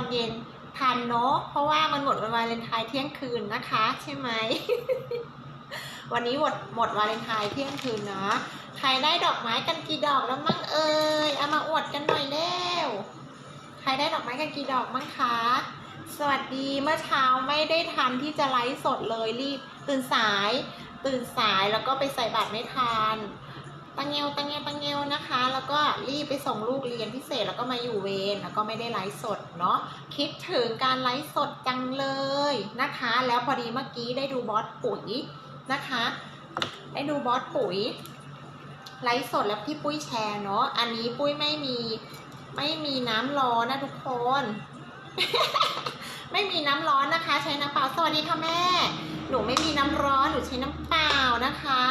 อนเย็นทันเนาะเพราะว่ามันหมดวันวาเลนไทน์เที่ยงคืนนะคะ ใช่ไหม วันนี้หมดหมดวาเลนไทน์เที่ยงคืนเนาะใครได้ดอกไม้กันกี่ดอกแล้วมั่งเอ่ยเอามาอวดกันหน่อยเร็วใครได้ดอกไม้กันกี่ดอกมั่งคะสวัสดีเมื่อเช้าไม่ได้ทันที่จะไลฟ์สดเลยรีบตื่นสาย ตื่นสายแล้วก็ไปใส่บาตรไม่ทัน ตังเงวตังเงวตังเงวนะคะ แล้วก็รีบไปส่งลูกเรียนพิเศษแล้วก็มาอยู่เวรแล้วก็ไม่ได้ไลฟ์สดเนาะคิดถึงการไลฟ์สดจังเลยนะคะ แล้วพอดีเมื่อกี้ได้ดูบอสปุ๋ยนะคะ ได้ดูบอสปุ๋ยไลฟ์สดแล้วพี่ปุ้ยแชร์เนาะอันนี้ปุ้ยไม่มีไม่มีน้ำร้อนนะทุกคน ไม่มีน้ำร้อนนะคะ ใช้น้ำเปล่าสวัสดีค่ะแม่ หนูไม่มีน้ำร้อนหนูใช้น้ำเปล่านะคะ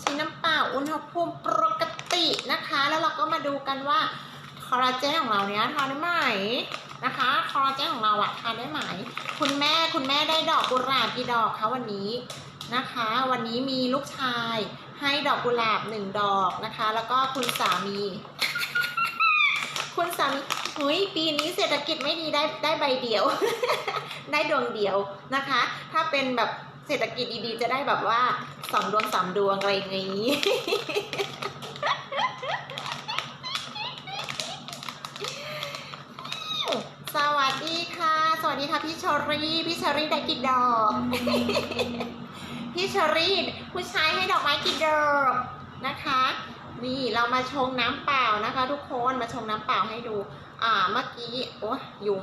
ใช้น้ำ อุณหภูมิปกตินะคะ แล้วเราก็มาดูกันว่าคอลลาเจนของเราเนี้ยทานได้ไหมนะคะคอลลาเจนของเราอะทานได้ไหม คุณแม่คุณแม่ได้ดอกกุหลาบกี่ดอกคะวันนี้นะคะ วันนี้มีลูกชายให้ดอกกุหลาบหนึ่งดอกนะคะ แล้วก็คุณสามี คุณสามีเฮ้ยปีนี้เศรษฐกิจไม่ดีได้ได้ใบเดียว ได้ดวงเดียวนะคะ ถ้าเป็นแบบเศรษฐกิจดีๆ จะได้แบบว่า สองดวงสามดวงอะไรอย่างนี้สวัสดีค่ะ สวัสดีค่ะพี่ชอรี่พี่ชอรี่ได้กี่ดอก พี่ชอรี่ผู้ชายให้ดอกไม้กี่ดอกนะคะนี่เรามาชงน้ำเปล่านะคะ ทุกคนมาชงน้ำเปล่าให้ดู อ่าเมื่อกี้โอ้ยยุง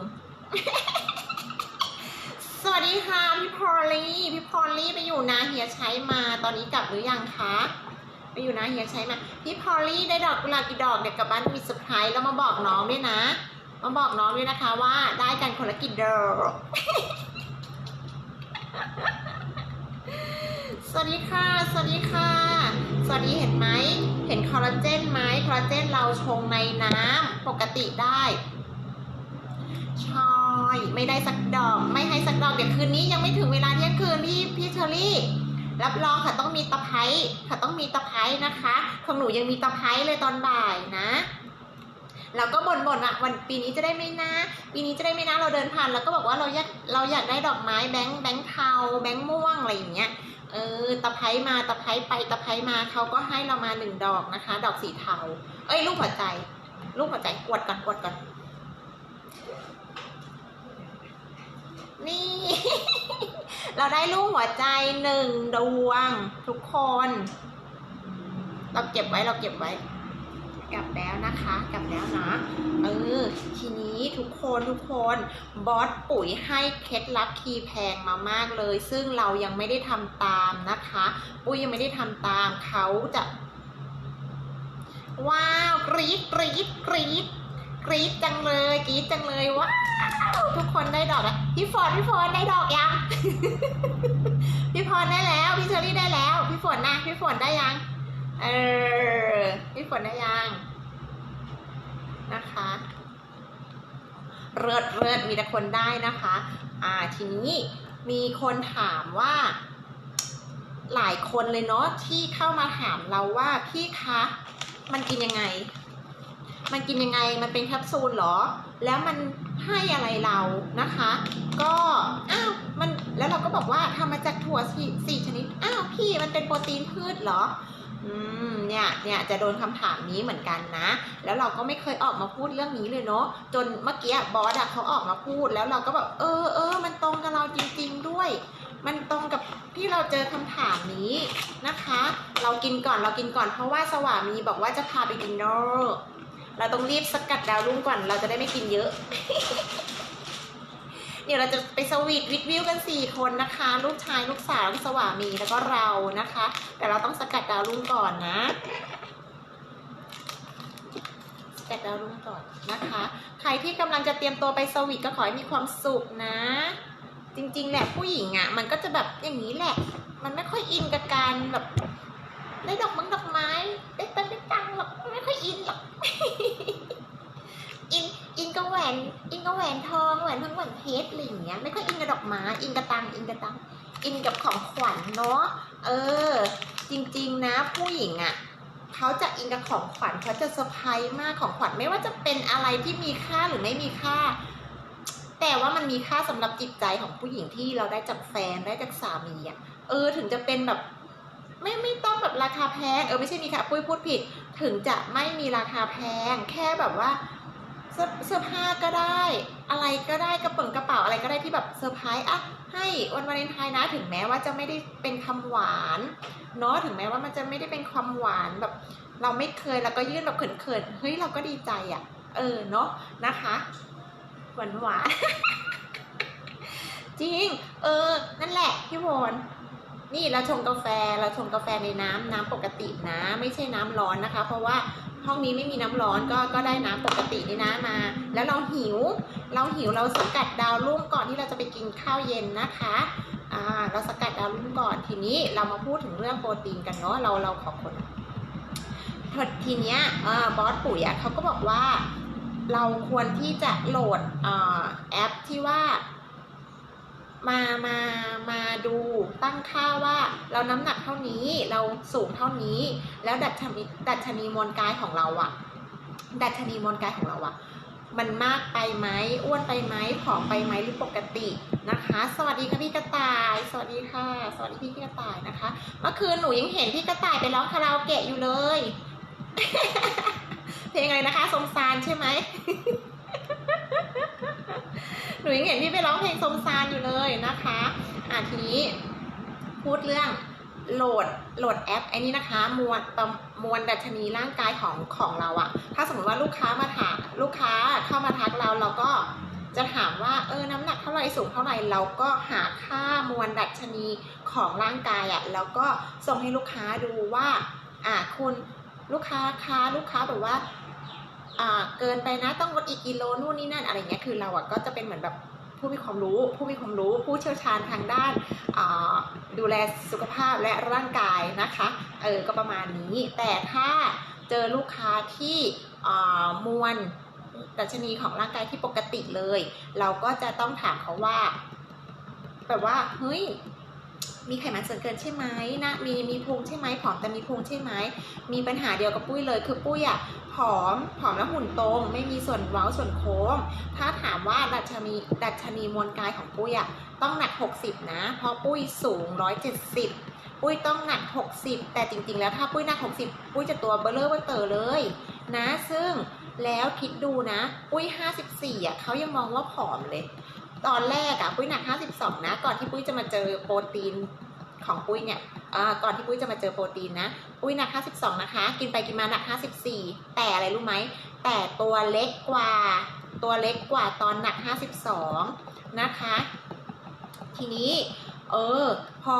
สวัสดีค่ะพี่พอลลี่ พี่พอลลี่ไปอยู่นาเฮียใช้มาตอนนี้กลับหรือยังคะ ไปอยู่นาเฮียใช้มา พี่พอลลี่ได้ดอกกุหลาบกี่ดอกเด็กกลับบ้านมีเซอร์ไพรส์แล้วมาบอกน้องด้วยนะ มาบอกน้องด้วยนะคะว่าได้กันคนละกี่ดอกสวัสดีค่ะ สวัสดีค่ะ สวัสดีเห็นไหม เห็นคอลลาเจนไหมคอลลาเจนเราชงในน้ำปกติได้ชอบ ใช่ไม่ได้สักดอก ไม่ให้สักดอกเดี๋ยวคืนนี้ยังไม่ถึงเวลาเที่ยงคืนพี่พี่เชอรี่รับรองค่ะต้องมีตะไคร้ค่ะต้องมีตะไคร้นะคะของหนูยังมีตะไคร้เลยตอนบ่ายนะเราก็บ่นบ่นๆอะวันปีนี้จะได้ไม่นะปีนี้จะได้ไม่นะเราเดินผ่านเราก็บอกว่าเราอยากเราอยากได้ดอกไม้แบงค์แบงค์เทาแบงค์ม่วงอะไรอย่างเงี้ยเออตะไคร้มาตะไคร้ไปตะไคร้มาเขาก็ให้เรามาหนึ่งดอกนะคะ ดอกสีเทา เอ้ยลูกหัวใจ ลูกหัวใจกวดก่อนกวดก่อน นี่ เราได้ลูกหัวใจหนึ่งดวง ทุกคน เราเก็บไว้เราเก็บไว้ กลับแล้วนะคะกลับแล้วนะเออทีนี้ทุกคนทุกคนบอสปุ๋ยให้เคล็ดลับคีย์แพงมามากเลย ซึ่งเรายังไม่ได้ทำตามนะคะ ปุ้ยยังไม่ได้ทำตามเขาจะ ว้าวกรี๊ดกรี๊ดกรี๊ดกรี๊ดจังเลยกรี๊ดจังเลยว้าว ทุกคนได้ดอกแล้วพี่ฝนพี่ฝนได้ดอกยัง พี่พรได้แล้ว พี่เชอรี่ได้แล้ว พี่ฝนนะพี่ฝนได้ยัง เออ พี่ฝนได้ยังนะคะเลิศเลิศมีแต่คนได้นะคะ อ่าทีนี้มีคนถามว่า หลายคนเลยเนาะที่เข้ามาถามเราว่าพี่คะ มันกินยังไง มันกินยังไง มันเป็นแคปซูลหรอ แล้วมันให้อะไรเรานะคะ ก็อ้าวมันแล้วเราก็บอกว่าทำมาจากถั่วสี่สชนิดอ้าวพี่มันเป็นโปรตีนพืชเหรออืมเนี่ยเนี่ยจะโดนคำถามนี้เหมือนกันนะ แล้วเราก็ไม่เคยออกมาพูดเรื่องนี้เลยเนาะจนเมื่อกี้บอสอะเขาออกมาพูดแล้วเราก็แบบเออเออมันตรงกับเราจริง ๆด้วย มันตรงกับที่เราเจอคำถามนี้นะคะ เรากินก่อนเรากินก่อนเพราะว่าสวามีบอกว่าจะพาไปดินเนอร์ เราต้องรีบสกัดดาวรุ่งก่อน เราจะได้ไม่กินเยอะ เดี๋ยวเราจะไปสวีทวิดวิวกันสี่คนนะคะ ลูกชายลูกสาวลูกสวามีแล้วก็เรานะคะ แต่เราต้องสกัดดาวรุ่งก่อนนะสกัดดาวรุ่งก่อนนะคะ ใครที่กำลังจะเตรียมตัวไปสวีทก็ขอให้มีความสุขนะ จริงๆแหละผู้หญิงอะ่ะ มันก็จะแบบอย่างนี้แหละ มันไม่ค่อยอินกับการแบบได้ดอกมังดอกไม้ได้ตังได้ตังหรอกไม่ค่อยอินหรอก วนอินกับแหวนทองแหวนทองแหวนเพชรอะไรอย่างเงี้ยไม่ค่อยอินกับดอกไม้อินกับตังอินกับตังอินกับของขวัญเนาะเออ จริงๆนะผู้หญิงอะ่ะเขาจะอินกับของขวัญเขาจะเซอร์ไพรส์มากของขวัญไม่ว่าจะเป็นอะไรที่มีค่าหรือไม่มีค่า แต่ว่ามันมีค่าสำหรับจิตใจของผู้หญิงที่เราได้จากแฟนได้จากสามีอะเออถึงจะเป็นแบบไม่ไม่ต้องแบบราคาแพงเออไม่ใช่มีค่ะปุ้ยพูดผิด ถึงจะไม่มีราคาแพง แค่แบบว่า เสื้อเสื้อผ้าก็ได้ อะไรก็ได้กระเป๋ากระเป๋าอะไรก็ได้ที่แบบเซอร์ไพรส์อะให้วันวาเลนไทน์นะถึงแม้ว่าจะไม่ได้เป็นคำหวานเนาะถึงแม้ว่ามันจะไม่ได้เป็นความหวานแบบ เราไม่เคยแล้วก็ยื่นแบบเขินๆเฮ้ยเราก็ดีใจอะ เออเนาะนะคะหวานหวานจริง เออ นั่นแหละพี่พลนี่ นี่เราชงกาแฟเราชงกาแฟในน้ำน้ำปกตินะ ไม่ใช่น้ำร้อนนะคะ เพราะว่าห้องนี้ไม่มีน้ำร้อนก็ก็ได้น้ำปกตินี่นะมา แล้วเราหิว เราหิวเราสกัดดาวรุ่งก่อนที่เราจะไปกินข้าวเย็นนะคะอ่าเราสกัดดาวรุ่งก่อนทีนี้เรามาพูดถึงเรื่องโปรตีนกันเนาะเราเราขอคนทีเนี้ยเออบอสปุ๋ยอะเขาก็บอกว่า เราควรที่จะโหลดอ่าแอปที่ว่า มามามาดูตั้งค่าว่าเราน้ำหนักเท่านี้เราสูงเท่านี้ แล้วดัชนีดัชนีมวลกายของเราอะดัชนีมวลกายของเราอะมันมากไปไหมอ้วนไปไหมผอมไปไหมหรือปกตินะคะ สวัสดีค่ะพี่กระต่าย สวัสดีค่ะ สวัสดีพี่กระต่ายนะคะเมื่อคืนหนูยังเห็นพี่กระต่ายไปร้องคาราโอเกะอยู่เลย เพลงอะไรนะคะสมซานใช่ไหม หนูยังเห็นพี่ไปร้องเพลงสมซานอยู่เลยนะคะ อะทีนี้พูดเรื่องโหลดโหลดแอปไอ้นี้นะคะ มวลมวลดัชนีร่างกายของของเราอะถ้าสมมติว่าลูกค้ามาถามลูกค้าเข้ามาทักเราเราก็จะถามว่าเออน้ำหนักเท่าไหร่สูงเท่าไหร่เราก็หาค่ามวลดัชนีของร่างกายอะแล้วก็ส่งให้ลูกค้าดูว่าอะคุณลูกค้าค้าลูกค้าแบบว่า เกินไปนะต้องลดอีกกิโลนู่นนี่นั่นอะไรเงี้ยคือเราอะก็จะเป็นเหมือนแบบผู้มีความรู้ผู้มีความรู้ผู้เชี่ยวชาญทางด้านดูแลสุขภาพและร่างกายนะคะเออก็ประมาณนี้ แต่ถ้าเจอลูกค้าที่มวลดัชนีของร่างกายที่ปกติเลย เราก็จะต้องถามเขาว่าแบบว่าเฮ้ย มีไขมันส่วนเกินใช่ไหมนะมีมีพุงใช่ไหมผอมแต่มีพุงใช่ไหมมีปัญหาเดียวกับปุ้ยเลย คือปุ้ยอะผอมผอมแล้วหุ่นตรง ไม่มีส่วนเว้าส่วนโค้ง ถ้าถามว่าดัชนีดัชนีมวลกายของปุ้ยอะต้องหนัก 60 นะ เพราะปุ้ยสูง 170 ปุ้ยต้องหนัก 60 แต่จริง ๆ แล้วถ้าปุ้ยหนัก 60 ปุ้ยจะตัวเบลเลอร์เบลเตอร์เลย นะ ซึ่งแล้วคิดดูนะ ปุ้ย 54อะเขายังมองว่าผอมเลย ตอนแรกอะปุ้ยหนัก 52 นะ ก่อนที่ปุ้ยจะมาเจอโปรตีนของปุ้ยเนี่ยอ่าก่อนที่ปุ้ยจะมาเจอโปรตีนนะ ปุ้ยหนัก 52 นะคะ กินไปกินมาหนัก 54 แต่อะไรรู้ไหม แต่ตัวเล็กกว่า ตัวเล็กกว่าตอนหนัก 52 นะคะ ทีนี้ เออ พอ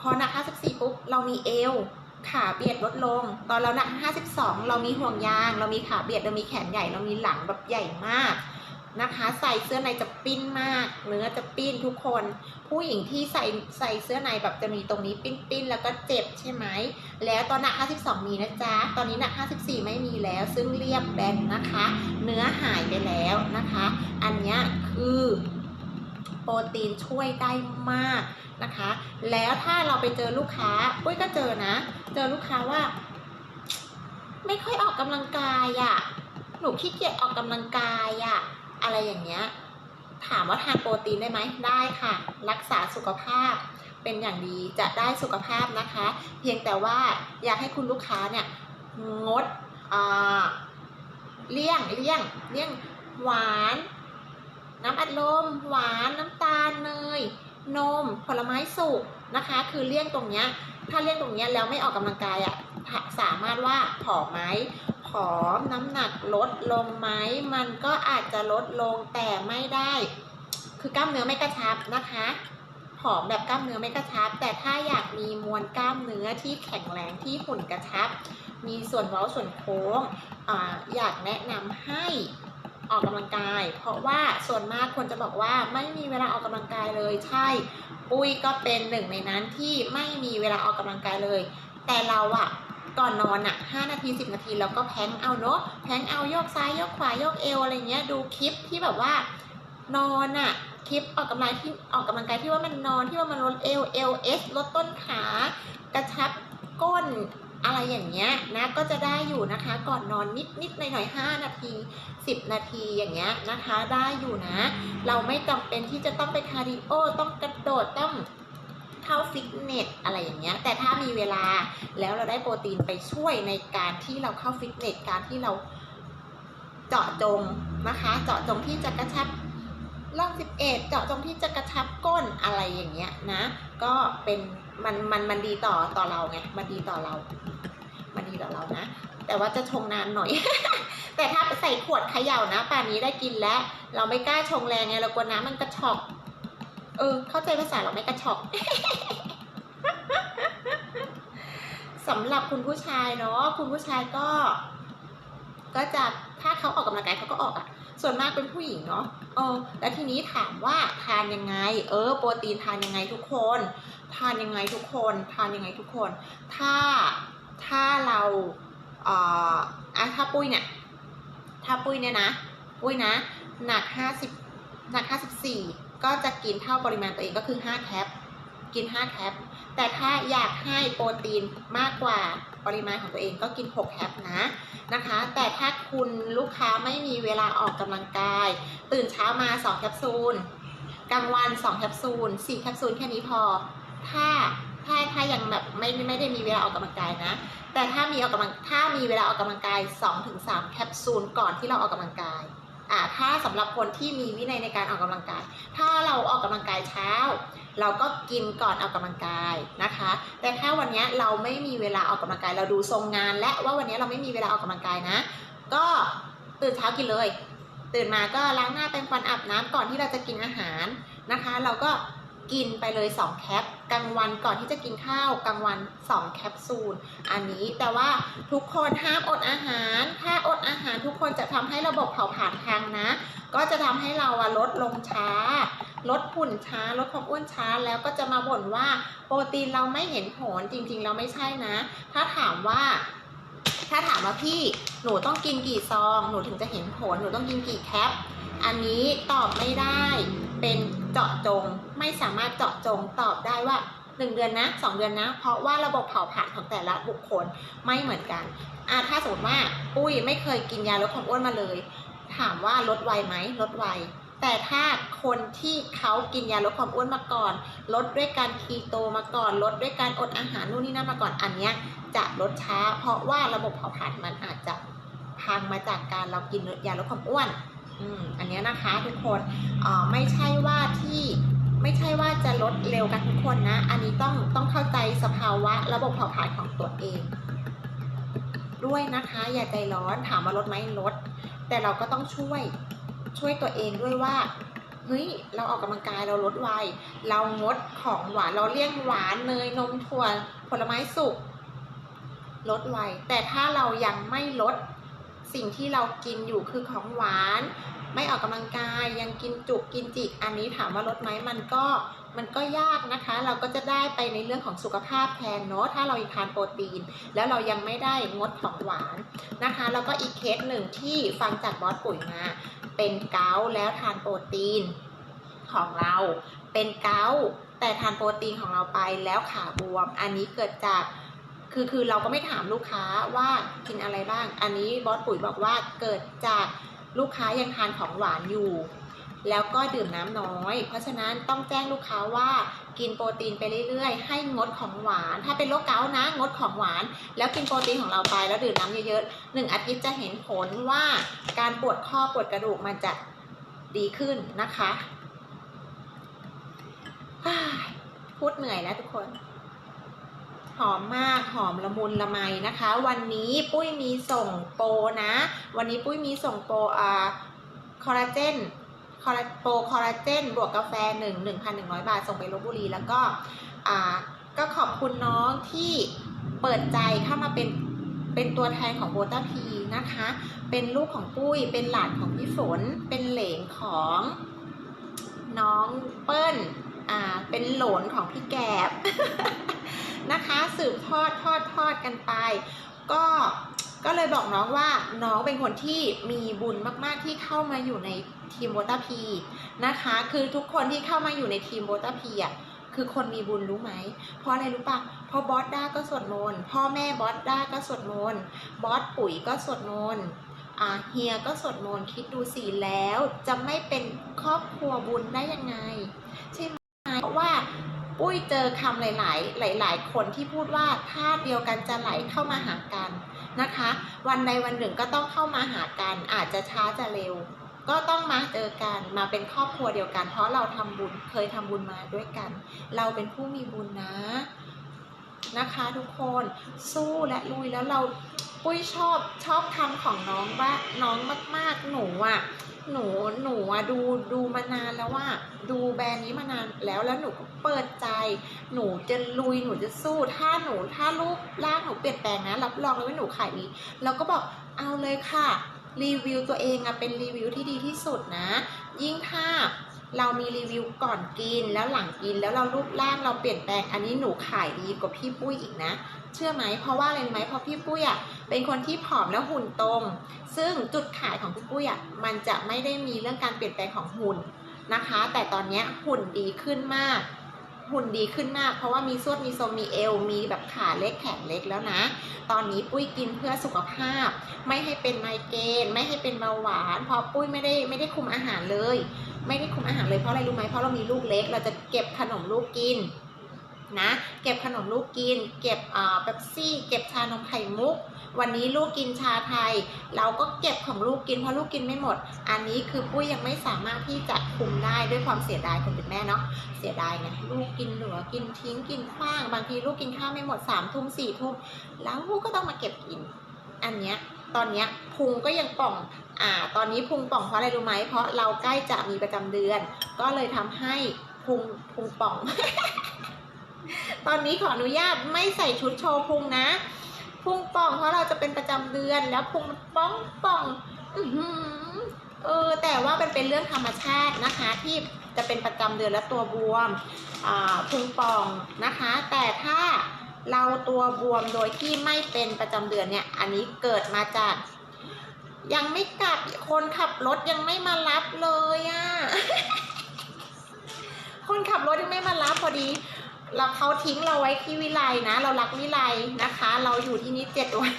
พอหนัก 54 ปุ๊บ เรามีเอว ขาเบียดลดลง ตอนเราหนัก 52 เรามีห่วงยาง เรามีขาเบียด เรามีแขนใหญ่ เรามีหลังแบบใหญ่มาก นะคะ ใส่เสื้อในจะปิ้นมาก เนื้อจะปิ้นทุกคน ผู้หญิงที่ใส่ใส่เสื้อในแบบจะมีตรงนี้ปิ้นปิ้นๆแล้วก็เจ็บใช่ไหม แล้วตอนหนัก 52 มีนะจ๊ะ ตอนนี้หนัก 54 ไม่มีแล้ว ซึ่งเรียบแบนนะคะ เนื้อหายไปแล้วนะคะ อันนี้คือโปรตีนช่วยได้มากนะคะ แล้วถ้าเราไปเจอลูกค้าปุ้ยก็เจอนะ เจอลูกค้าว่า ไม่ค่อยออกกำลังกายอะ่ะ หนูขี้เกียจออกกำลังกายอะ่ะ อะไรอย่างเงี้ย ถามว่าทานโปรตีนได้ไหมได้ค่ะ รักษาสุขภาพเป็นอย่างดีจะได้สุขภาพนะคะ เพียงแต่ว่าอยากให้คุณลูกค้าเนี่ยงดเลี่ยงเลี่ยงเลี่ยงหวาน น้ำอัดลม หวานน้ำตาลเนย นม ผลไม้สุกนะคะ คือเลี่ยงตรงเนี้ยถ้าเลี่ยงตรงเนี้ยแล้วไม่ออกกำลังกายอะ่ะสามารถว่าผอมไหม อมน้ำหนักลดลงไหมมันก็อาจจะลดลงแต่ไม่ได้ คือกล้ามเนื้อไม่กระชับนะคะผอมแบบกล้ามเนื้อไม่กระชับ แต่ถ้าอยากมีมวลกล้ามเนื้อที่แข็งแรงที่หุ่นกระชับ มีส่วนเว้าส่วนโค้งออยากแนะนำให้ออกกำลังกาย เพราะว่าส่วนมากคนจะบอกว่าไม่มีเวลาออกกำลังกายเลยใช่ ปุ้ยก็เป็นหนึ่งในนั้นที่ไม่มีเวลาออกกำลังกายเลย แต่เราอะ ก่อนนอนอะ5นาที 10 นาทีแล้วก็แพงเอาเนาะแพงเอาโยกซ้ายโยกขวาโยกเอวอะไรเงี้ยดูคลิปที่แบบว่านอนอะคลิปออกกำลังที่ออกกำลังกายที่ว่ามันนอนที่ว่ามันลดเอวเอลเอสลดต้นขากระชับก้นอะไรอย่างเงี้ยนะก็จะได้อยู่นะคะก่อนนอนนิดนิดหน่อยหน่อยห้านาทีสิบนาทีอย่างเงี้ยนะคะได้อยู่นะ เราไม่จำเป็นที่จะต้องไปคาร์ดิโอต้องกระโดดต้อง เข้าฟิตเนสอะไรอย่างเงี้ย แต่ถ้ามีเวลาแล้วเราได้โปรตีนไปช่วยในการที่เราเข้าฟิตเนสการที่เราเจาะจงนะคะ เจาะจงที่จะกระชับร่อง11เจาะจงที่จะกระชับก้นอะไรอย่างเงี้ยนะ ก็เป็นมันมันมันดีต่อต่อเราไงมันดีต่อเรา มันดีต่อเรานะ แต่ว่าจะชงนานหน่อย แต่ถ้าใส่ขวดเขย่านะป่านนี้ได้กินแล้ว เราไม่กล้าชงแรงไงเรากลัวน้ำมันกระชอก เออ เข้าใจภาษาเราไม่กระชอกสำหรับคุณผู้ชายเนาะคุณผู้ชายก็ ก็จะถ้าเขาออกกำลังกายเขาก็ออกอะส่วนมากเป็นผู้หญิงเนาะเออแล้วทีนี้ถามว่าทานยังไง เออ โปรตีนทานยังไงทุกคน ทานยังไงทุกคน ทานยังไงทุกคน ถ้าถ้าเราเอ่ออะถ้าปุ้ยเนี่ย ถ้าปุ้ยเนี่ยนะ ปุ้ยนะ หนักห้าสิบหนักห้าสิบสี่ ก็จะกินเท่าปริมาณตัวเองก็คือห้าแคป กินห้าแคป แต่ถ้าอยากให้โปรตีนมากกว่าปริมาณของตัวเองก็กิน 6 แคปนะนะคะ แต่ถ้าคุณลูกค้าไม่มีเวลาออกกำลังกาย ตื่นเช้ามา 2 แคปซูล กลางวัน 2 แคปซูล 4 แคปซูลแค่นี้พอ ถ้าถ้าถ้ายังแบบไม่ไม่ได้มีเวลาออกกำลังกายนะ แต่ถ้ามีออกกำลังถ้ามีเวลาออกกำลังกาย 2-3 แคปซูลก่อนที่เราออกกำลังกาย อ่าถ้าสำหรับคนที่มีวินัยในการออกกำลังกาย ถ้าเราออกกำลังกายเช้า เราก็กินก่อนออกกำลังกายนะคะ แต่ถ้าวันนี้เราไม่มีเวลาออกกำลังกาย เราดูทรงงาน และว่าวันนี้เราไม่มีเวลาออกกำลังกายนะ ก็ตื่นเช้ากินเลย ตื่นมาก็ล้างหน้าแปรงฟันอาบน้ำก่อนที่เราจะกินอาหารนะคะ เราก็ กินไปเลย 2 แคปกลางวันก่อนที่จะกินข้าวกลางวัน 2 แคปซูล อันนี้แต่ว่าทุกคนห้ามอดอาหาร ถ้าอดอาหารทุกคนจะทำให้ระบบเผาผลาญพังนะ ก็จะทำให้เราลดลงช้า ลดหุ่นช้า ลดความอ้วนช้าแล้วก็จะมาบ่นว่าโปรตีนเราไม่เห็นผลจริงๆ เราไม่ใช่นะ ถ้าถามว่าถ้าถามว่าพี่หนูต้องกินกี่ซอง หนูถึงจะเห็นผล หนูต้องกินกี่แคป อันนี้ตอบไม่ได้ เป็นเจาะจงไม่สามารถเจาะจงตอบได้ว่า1เดือนนะ2เดือนนะ เพราะว่าระบบเผาผลาญของแต่ละบุคคลไม่เหมือนกันอะถ้าสมมติว่าปุ้ยไม่เคยกินยาลดความอ้วนมาเลย ถามว่าลดไวไหมลดไว แต่ถ้าคนที่เขากินยาลดความอ้วนมาก่อน ลดด้วยการคีโตมาก่อน ลดด้วยการอดอาหารนู่นนี่นั่นมาก่อนอันเนี้ยจะลดช้า เพราะว่าระบบเผาผลาญมันอาจจะพังมาจากการเรากินยาลดความอ้วน อันนี้นะคะทุกคนไม่ใช่ว่าที่ไม่ใช่ว่าจะลดเร็วกันทุกคนนะ อันนี้ต้องต้องเข้าใจสภาวะระบบเผาผลาญของตัวเอง ด้วยนะคะอย่าใจร้อนถามว่าลดไหมลด แต่เราก็ต้องช่วยช่วยตัวเองด้วยว่าเฮ้ยเราออกกำลังกายเราลดไวเรางดของหวานเราเลี่ยงหวานเนยนมถั่วผลไม้สุกลดไวแต่ถ้าเรายังไม่ลด สิ่งที่เรากินอยู่คือของหวาน ไม่ออกกำลังกายยังกินจุกกินจิก อันนี้ถามว่าลดไหมมันก็มันก็ยากนะคะ เราก็จะได้ไปในเรื่องของสุขภาพแทนเนาะถ้าเราทานโปรตีน แล้วเรายังไม่ได้งดของหวานนะคะ แล้วก็อีกเคสหนึ่งที่ฟังจากบอสปุ๋ยมาเป็นเกาแล้วทานโปรตีนของเราเป็นเกาแต่ทานโปรตีนของเราไปแล้วขาบวม อันนี้เกิดจาก คือคือเราก็ไม่ถามลูกค้าว่ากินอะไรบ้าง อันนี้บอสปุ๋ยบอกว่าเกิดจากลูกค้ายังทานของหวานอยู่ แล้วก็ดื่มน้ำน้อย เพราะฉะนั้นต้องแจ้งลูกค้าว่ากินโปรตีนไปเรื่อยๆ ให้งดของหวาน ถ้าเป็นโรคเกาต์นะงดของหวาน แล้วกินโปรตีนของเราไปแล้วดื่มน้ำเยอะๆหนึ่งอาทิตย์จะเห็นผลว่าการปวดข้อปวดกระดูกมันจะดีขึ้นนะคะพูดเหนื่อยแล้วทุกคน หอมมากหอมละมุนละไมนะคะ วันนี้ปุ้ยมีส่งโปรนะ วันนี้ปุ้ยมีส่งโปรอ่าคอลลาเจนคอลโปรคอลลาเจนบวกกาแฟหนึ่งหนึ่งพันหนึ่งร้อยบาท ส่งไปลบบุรี แล้วก็อ่าก็ขอบคุณน้องที่เปิดใจเข้ามาเป็นเป็นตัวแทนของโบต้าพีนะคะ เป็นลูกของปุ้ย เป็นหลานของพี่ฝน เป็นเหลนของน้องเปิ้ล อ่าเป็นโหลนของพี่แกบนะคะสืบทอดทอดทอดกันไป ก็ก็เลยบอกน้องว่าน้องเป็นคนที่มีบุญมากๆที่เข้ามาอยู่ในทีมโบตาพีนะคะ คือทุกคนที่เข้ามาอยู่ในทีมโบตาพีอะคือคนมีบุญรู้ไหม เพราะอะไรรู้ปะเพราะบอสด้าก็สวดมนต์พ่อแม่บอสด้าก็สวดมนต์บอสปุ๋ยก็สวดมนต์อ่าเฮียก็สวดมนต์คิดดูสิแล้วจะไม่เป็นครอบครัวบุญได้ยังไงใช่ไหม เพราะว่าปุ้ยเจอคำหลาย ๆ หลาย ๆ คนที่พูดว่าธาตุเดียวกันจะไหลเข้ามาหากันนะคะ วันใดวันหนึ่งก็ต้องเข้ามาหากันอาจจะช้าจะเร็ว ก็ต้องมาเจอกันมาเป็นครอบครัวเดียวกัน เพราะเราทำบุญเคยทำบุญมาด้วยกัน เราเป็นผู้มีบุญนะนะคะทุกคนสู้และลุยแล้วเราปุ้ยชอบชอบคำของน้องว่าน้องมาก ๆ หนูอะ หนูหนูอะดูดูมานานแล้วว่า ดูแบรนด์นี้มานานแล้วแล้วหนูก็เปิดใจ หนูจะลุยหนูจะสู้ถ้าหนูถ้ารูปร่างหนูเปลี่ยนแปลงนะ รับรองเลยว่าหนูขายดีแล้วก็บอกเอาเลยค่ะ รีวิวตัวเองอะเป็นรีวิวที่ดีที่สุดนะ ยิ่งถ้า เรามีรีวิวก่อนกินแล้วหลังกินแล้วเรารูปร่างเราเปลี่ยนแปลงอันนี้หนูขายดีกว่าพี่ปุ้ยอีกนะ เชื่อไหมเพราะว่าอะไรไหมเพราะพี่ปุ้ยอะเป็นคนที่ผอมแล้วหุ่นตรง ซึ่งจุดขายของพี่ปุ้ยอะมันจะไม่ได้มีเรื่องการเปลี่ยนแปลงของหุ่นนะคะ แต่ตอนนี้หุ่นดีขึ้นมาก หุ่นดีขึ้นมาก เพราะว่ามีสวดมีทรงมีเอว มีแบบขาเล็กแขนเล็กแล้วนะ ตอนนี้ปุ้ยกินเพื่อสุขภาพ ไม่ให้เป็นไมเกรนไม่ให้เป็นเบาหวาน เพราะปุ้ยไม่ได้ไม่ได้คุมอาหารเลย ไม่ได้คุมอาหารเลยเพราะอะไรรู้ไหมเพราะเรามีลูกเล็ก เราจะเก็บขนมลูกกินนะเก็บขนมลูกกิน เก็บอ่าเป๊ปซี่ เก็บชานมไข่มุก วันนี้ลูกกินชาไทย เราก็เก็บของลูกกินเพราะลูกกินไม่หมด อันนี้คือปุ้ยยังไม่สามารถที่จะคุมได้ด้วยความเสียดายคนเป็นแม่เนาะเสียดายไงลูกกินเหลือกินทิ้งกินขว้าง บางทีลูกกินข้าวไม่หมดสามทุ่มสี่ทุ่มแล้วลูกก็ต้องมาเก็บกิน อันเนี้ยตอนเนี้ยพุงก็ยังป่อง อ่าตอนนี้พุงป่องเพราะอะไรรู้ไหมเพราะเราใกล้จะมีประจำเดือน ก็เลยทำให้พุงพุงป่อง ตอนนี้ขออนุญาตไม่ใส่ชุดโชว์พุงนะ พุงป่องเพราะเราจะเป็นประจำเดือนแล้วพุงป้องป่องอเออแต่ว่ามันเป็นเรื่องธรรมชาตินะคะ ที่จะเป็นประจำเดือนและตัวบวมอ่าพุงป่องนะคะ แต่ถ้าเราตัวบวมโดยที่ไม่เป็นประจำเดือนเนี่ย อันนี้เกิดมาจาก ยังไม่กลับคนขับรถยังไม่มารับเลยอะคนขับรถยังไม่มารับพอดี เราเขาทิ้งเราไว้ที่วิไลนะ เรารักวิไลนะคะ เราอยู่ที่นี่เจ็ดวัน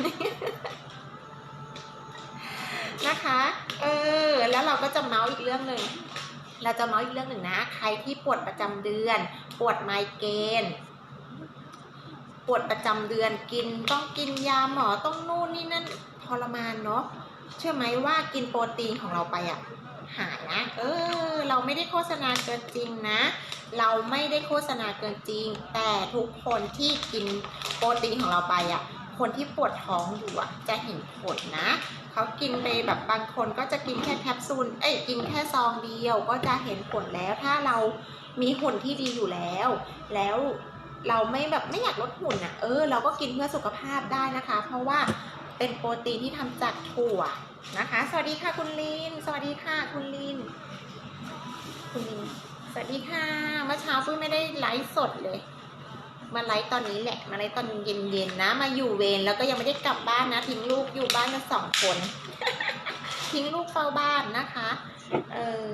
นะคะ เออ แล้วเราก็จะเมาส์อีกเรื่องหนึ่ง เราจะเมาส์อีกเรื่องหนึ่งนะ ใครที่ปวดประจำเดือน ปวดไมเกรนปวดประจำเดือนกินต้องกินยาหมอต้องนู่นนี่นั่นทรมานเนาะ เชื่อไหมว่ากินโปรตีนของเราไปอะหายนะ เออ เราไม่ได้โฆษณาเกินจริงนะ เราไม่ได้โฆษณาเกินจริง แต่ทุกคนที่กินโปรตีนของเราไปอะคนที่ปวดท้องอยู่อะจะเห็นผลนะเขากินไปแบบบางคนก็จะกินแค่แคปซูล เอ้ยกินแค่ซองเดียวก็จะเห็นผลแล้ว ถ้าเรามีหุ่นที่ดีอยู่แล้ว แล้วเราไม่แบบไม่อยากลดหุ่นอะ เออ เราก็กินเพื่อสุขภาพได้นะคะ เพราะว่า เป็นโปรตีนที่ทำจากถั่วนะคะ สวัสดีค่ะคุณลิน สวัสดีค่ะคุณลิน คุณลิน สวัสดีค่ะ เมื่อเช้าปุ้ยไม่ได้ไลฟ์สดเลย มาไลฟ์ตอนนี้แหละ มาไลฟ์ตอนเย็นๆนะ มาอยู่เวรแล้วก็ยังไม่ได้กลับบ้านนะ ทิ้งลูกอยู่บ้านกันสองคน ทิ้งลูกเฝ้าบ้านนะคะ เออ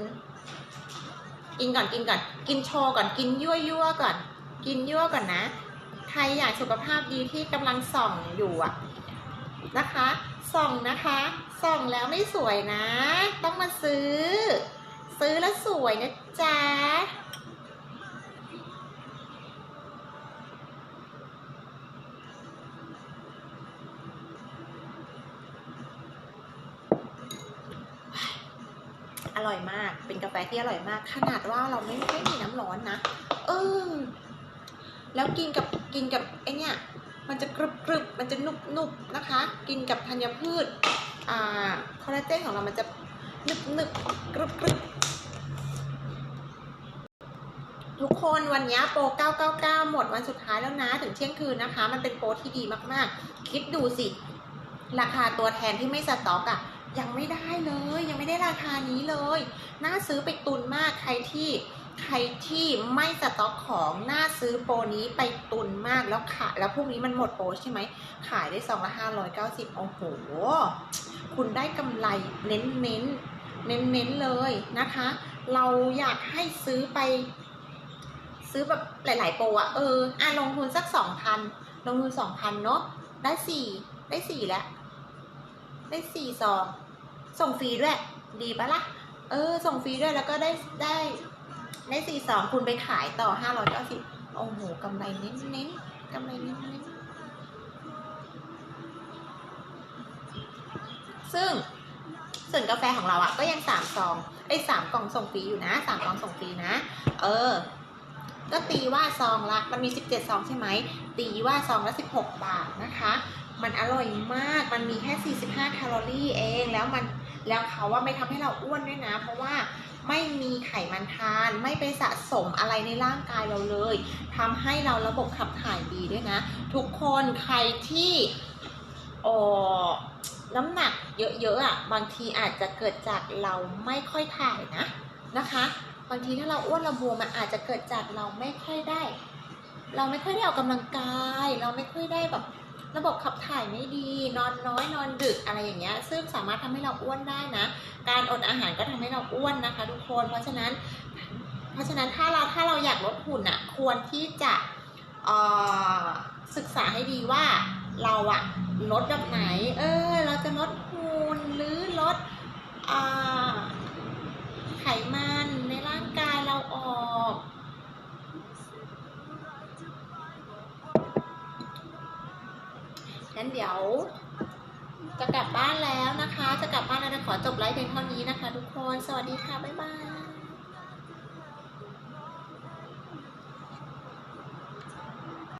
กินก่อนกินก่อน กินโชว์ก่อน กินยั่วยั่วๆก่อน กินยั่วก่อนนะ ใครอยากสุขภาพดีที่กำลังส่องอยู่อะ นะคะส่องนะคะส่องแล้วไม่สวยนะ ต้องมาซื้อ ซื้อแล้วสวยนะจ๊ะอร่อยมาก เป็นกาแฟที่อร่อยมาก ขนาดว่าเราไม่ไม่มีน้ำร้อนนะ เออ แล้วกินกับกินกับไอเนี่ย มันจะกรึบกรึบมันจะนุบนุบนะคะ กินกับธัญพืชอ่าคอลลาเจนของเรามันจะนึบนึบกรึบกรึบทุกคนวันนี้โปร 999 หมดวันสุดท้ายแล้วนะ ถึงเที่ยงคืนนะคะ มันเป็นโปรที่ดีมากๆ คิดดูสิ ราคาตัวแทนที่ไม่สต็อกอะยังไม่ได้เลย ยังไม่ได้ราคานี้เลย น่าซื้อไปตุนมากใครที่ ใครที่ไม่สต็อกของน่าซื้อโปรนี้ไปตุนมากแล้วขายแล้วพรุ่งนี้มันหมดโปรใช่ไหม ขายได้ซองละห้าร้อยเก้าสิบโอ้โห คุณได้กำไรเน้นเน้นเน้นเน้นเลยนะคะ เราอยากให้ซื้อไป ซื้อแบบหลาย ๆ โปรอะเอออะลงทุนสักสองพันลงทุนสองพันเนาะได้สี่ได้สี่แล้วได้สี่ซองส่งฟรีด้วย ดีปะล่ะเออ ส่งฟรีด้วยแล้วก็ได้ได้ ได้สี่สองคุณไปขายต่อห้าร้อยเก้าสิบโอ้โหกำไรเน้นเน้นๆกำไรเน้นเน้นๆซึ่งส่วนกาแฟของเราอะก็ยังสามซองไอ้ยสามกล่องส่งฟรีอยู่นะสามกล่องส่งฟรีนะ เออ ก็ตีว่าซองละมันมี17ซองใช่ไหมตีว่าซองละ16บาทนะคะ มันอร่อยมากมันมีแค่45แคลอรี่เองแล้วมัน แล้วเขาว่าไม่ทำให้เราอ้วนด้วยนะ เพราะว่าไม่มีไขมันทาน ไม่ไปสะสมอะไรในร่างกายเราเลยทำให้เราระบบขับถ่ายดีด้วยนะ ทุกคนใครที่เออน้ำหนักเยอะๆอะบางทีอาจจะเกิดจากเราไม่ค่อยถ่ายนะนะคะ บางทีถ้าเราอ้วนระบวมมันอาจจะเกิดจากเราไม่ค่อยได้ เราไม่ค่อยได้ออกกำลังกาย เราไม่ค่อยได้แบบ ระบบขับถ่ายไม่ดี นอนน้อยนอนดึกอะไรอย่างเงี้ย ซึ่งสามารถทำให้เราอ้วนได้นะ การอดอาหารก็ทำให้เราอ้วนนะคะ ทุกคน เพราะฉะนั้น เพราะฉะนั้นถ้าเราถ้าเราอยากลดหุ่นอะ ควรที่จะเอ่อศึกษาให้ดีว่าเราอะลดแบบไหน เออ เราจะลดหุ่นหรือลดอไขมันในร่างกายเราออก งั้นเดี๋ยว จะกลับบ้านแล้วนะคะ จะกลับบ้านแล้วนะขอจบไลฟ์เพียงเท่านี้นะคะ ทุกคน สวัสดีค่ะ บ๊ายบาย